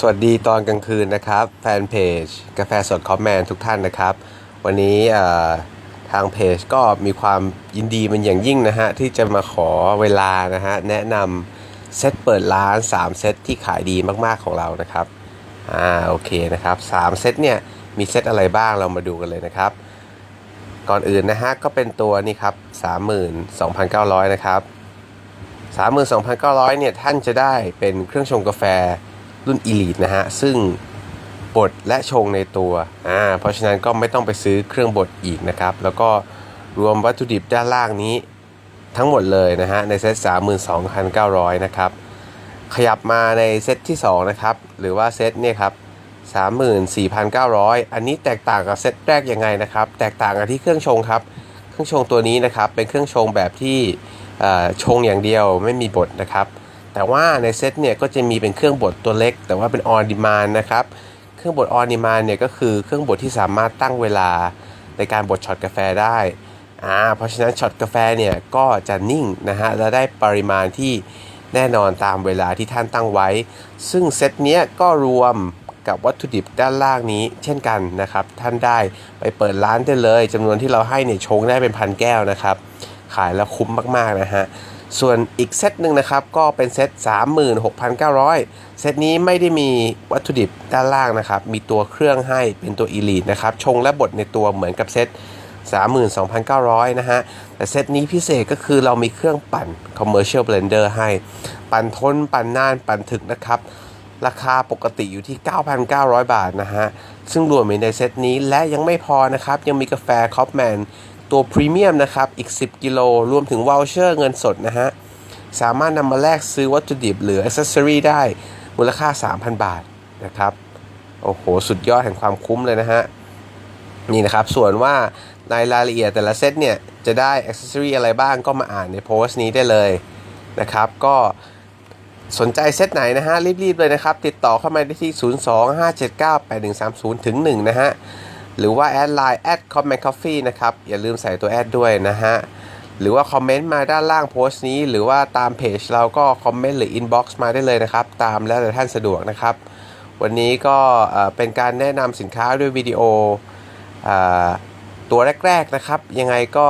สวัสดีตอนกลางคืนนะครับ แฟนเพจ กาแฟสดคอมแมนทุกท่านนะครับ วันนี้ทางเพจก็มีความยินดีเป็นอย่างยิ่งนะฮะ ที่จะมาขอเวลานะฮะ แนะนำเซตเปิดร้าน 3 เซตที่ขายดีมากๆของเรานะครับ อ่าโอเคนะครับ 3 เซตเนี่ย มีเซตอะไรบ้างเรามาดูกันเลยนะครับ ก่อนอื่นนะฮะ ก็เป็นตัวนี่ครับ 32,900 นะครับ 32,900 เนี่ยท่านจะได้เป็นเครื่องชงกาแฟ รุ่น Elite นะฮะ ซึ่งบดและชงในตัวอ่าเพราะฉะนั้นก็ไม่ต้องไปซื้อเครื่องบดอีกนะครับ แล้วก็รวมวัตถุดิบด้านล่างนี้ทั้งหมดเลยนะฮะ ในเซต32,900 นะครับ ขยับมาในเซตที่ 2 นะครับ หรือว่าเซตเนี่ยครับ34,900 อันนี้แตกต่างกับเซตแรกยังไงนะครับ แตกต่างกันที่เครื่องชงครับ เครื่องชงตัวนี้นะครับ เป็นเครื่องชงแบบที่อ่อชงอย่างเดียวไม่มีบดนะครับ แต่ว่าในเซตเนี่ยก็จะมีเป็นเครื่องบดตัวเล็ก แต่ว่าเป็น on demand นะครับ เครื่องบด on demand เนี่ยก็คือเครื่องบดที่สามารถตั้งเวลาในการบดช็อตกาแฟได้อ่าเพราะฉะนั้นช็อตกาแฟเนี่ยก็จะนิ่งนะฮะและได้ปริมาณที่แน่นอนตามเวลาที่ท่านตั้งไว้ ซึ่งเซตเนี้ยก็รวมกับวัตถุดิบด้านล่างนี้เช่นกันนะครับ ท่านได้ไปเปิดร้านได้เลยจำนวนที่เราให้เนี่ยชงได้เป็นพันแก้วนะครับ ขายแล้วคุ้มมากๆนะฮะ ส่วนอีกเซตหนึ่งนะครับ ก็เป็นเซต 36,900 เซตนี้ไม่ได้มีวัตถุดิบด้านล่างนะครับ มีตัวเครื่องให้เป็นตัว Elite นะครับ ชงและบดในตัวเหมือนกับเซต32,900 นะฮะ แต่เซตนี้พิเศษก็คือเรามีเครื่องปั่น Commercial Blender ให้ ปั่นทน ปั่นนาน ปั่นถึกนะครับ ราคาปกติอยู่ที่ 9,900 บาทนะฮะ ซึ่งรวมอยู่ในเซตนี้และยังไม่พอนะครับ ยังมีกาแฟคอปแมน ตัวพรีเมียมนะครับ อีก 10 กิโล รวมถึงวอลเชอร์เงินสดนะฮะ สามารถนำมาแลกซื้อวัตถุดิบหรืออ c เซสซอรีได้มูลค่า 3,000 บาทนะครับ โอ้โห สุดยอดแห่งความคุ้มเลยนะฮะ นี่นะครับ ส่วนว่าในรายละเอียดแต่ละเซตเนี่ย จะได้อ c เซสซอรีอะไรบ้างก็มาอ่านในโพสต์นี้ได้เลยนะครับ ก็สนใจเซตไหนนะฮะ รีบๆเลยนะครับ ติดต่อเข้ามาได้ที่ 025798130ถึง1นะฮะ หรือว่าแอดไลน์แอดคอมเมนต์คอฟฟี่นะครับ อย่าลืมใส่ตัวแอดด้วยนะฮะ หรือว่าคอมเมนต์มาด้านล่างโพสต์นี้ หรือว่าตามเพจเราก็คอมเมนต์หรืออินบ็อกซ์มาได้เลยนะครับ ตามแล้วแต่ท่านสะดวกนะครับ วันนี้ก็เป็นการแนะนำสินค้าด้วยวิดีโออตัวแรก ๆนะครับ ยังไงก็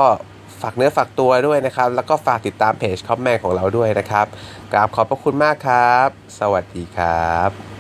ฝากเนื้อฝากตัวด้วยนะครับ แล้วก็ฝากติดตามเพจคอมแมนของเราด้วยนะครับกราบขอบพระคุณมากครับ สวัสดีครับ